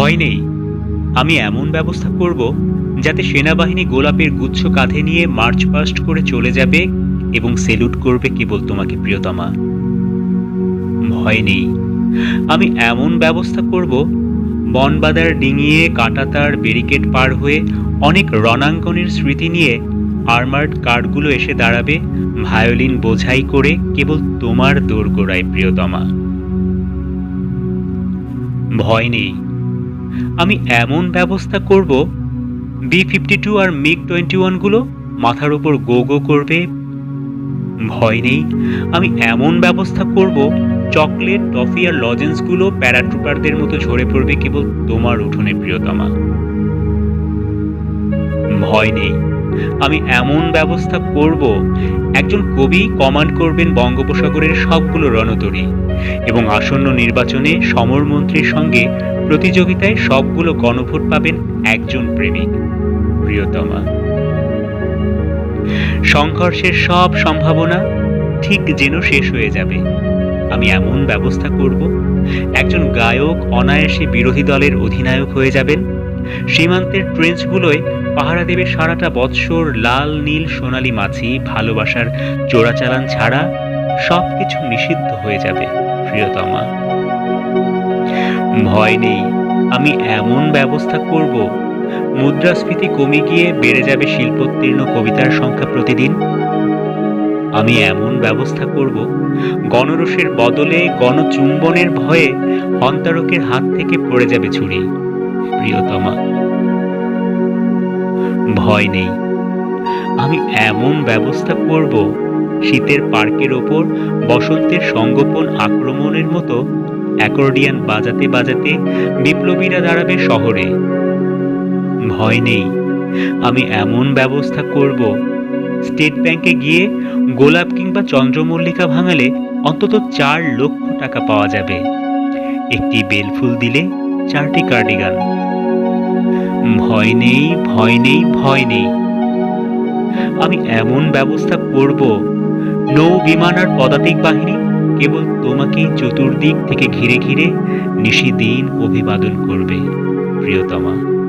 ভয় নেই। আমি এমন ব্যবস্থা করব যাতে সেনাবাহিনী গোলাপের গুচ্ছ কাঁধে নিয়ে মার্চ পাস্ট করে চলে যাবে এবং সেলুট করবে কেবল তোমাকে, প্রিয়তমা। ভয় নেই। আমি এমন ব্যবস্থা করব, বনবাদার ডিঙিয়ে কাঁটাতার ব্যারিকেড পার হয়ে অনেক রণাঙ্গনের স্মৃতি নিয়ে আর্মার্ড কারগুলো এসে দাঁড়াবে, ভায়োলিন বোঝাই করে কেবল তোমার দোরগোড়ায়, প্রিয়তমা। ভয় নেই। আমি এমন ব্যবস্থা করব বি ফিফটি টু আর মিগ টোয়েন্টি ওয়ানগুলো মাথার উপর গো গো করবে। ভয় নেই, আমি এমন ব্যবস্থা করব, চকলেট, টফি আর লজেন্সগুলো প্যারাট্রুপারদের মতো ঝরে পড়বে কেবল তোমার উঠোনে, প্রিয়তমা। ভয় নেই, আমি এমন ব্যবস্থা করব একজন কবি কমান্ড করবেন বঙ্গোপসাগরের সবগুলো রণতরী এবং আসন্ন নির্বাচনে সমরমন্ত্রীর সঙ্গে প্রতিযোগিতায় সবগুলো গণভোট পাবেন একজন প্রেমিক, প্রিয়তমা। সংঘর্ষের সব সম্ভাবনা ঠিক যেন শেষ হয়ে যাবে। আমি এমন ব্যবস্থা করব, একজন গায়ক অনায়াসে বিরোধী দলের অধিনায়ক হয়ে যাবেন সীমান্তের ট্রেঞ্চগুলোয় পাহারা দেবে সারাটা বৎসর লাল, নীল, সোনালী মাছি, ভালোবাসার চোরাচালান ছাড়া সব কিছু নিষিদ্ধ হয়ে যাবে, প্রিয়তমা। ভয় নেই, আমি এমন ব্যবস্থা করব। মুদ্রাস্ফীতি কমে গিয়ে বেড়ে যাবে শিল্পোত্তীর্ণ কবিতার সংখ্যা প্রতিদিন। আমি এমন ব্যবস্থা করব গণরসের বদলে গণচুম্বনের ভয়ে হন্তারকের হাত থেকে পড়ে যাবে ছুরি। প্রিয়তমা। ভয় নেই। আমি এমন ব্যবস্থা করব, শীতের পার্কের ওপর বসন্তের সঙ্গোপন আক্রমণের মতো অ্যাকর্ডিয়ান বাজাতে বাজাতে বিপ্লবীরা দাঁড়াবে শহরে। ভয় নেই। আমি এমন ব্যবস্থা করব, স্টেট ব্যাংকে গিয়ে গোলাপ কিংবা চন্দ্রমল্লিকা ভাঙালে অন্তত চার লক্ষ টাকা পাওয়া যাবে। একটি বেলফুল দিলে চারটি কার্ডিগান। ভয় নেই ভয় নেই ভয় নেই। আমি এমন ব্যবস্থা করব, নৌ বিমান আর পদাতিক বাহিনী কেবল তোমাকেই চতুর্দিক থেকে ঘিরে ঘিরে নিশিদিন অভিবাদন করবে, প্রিয়তমা।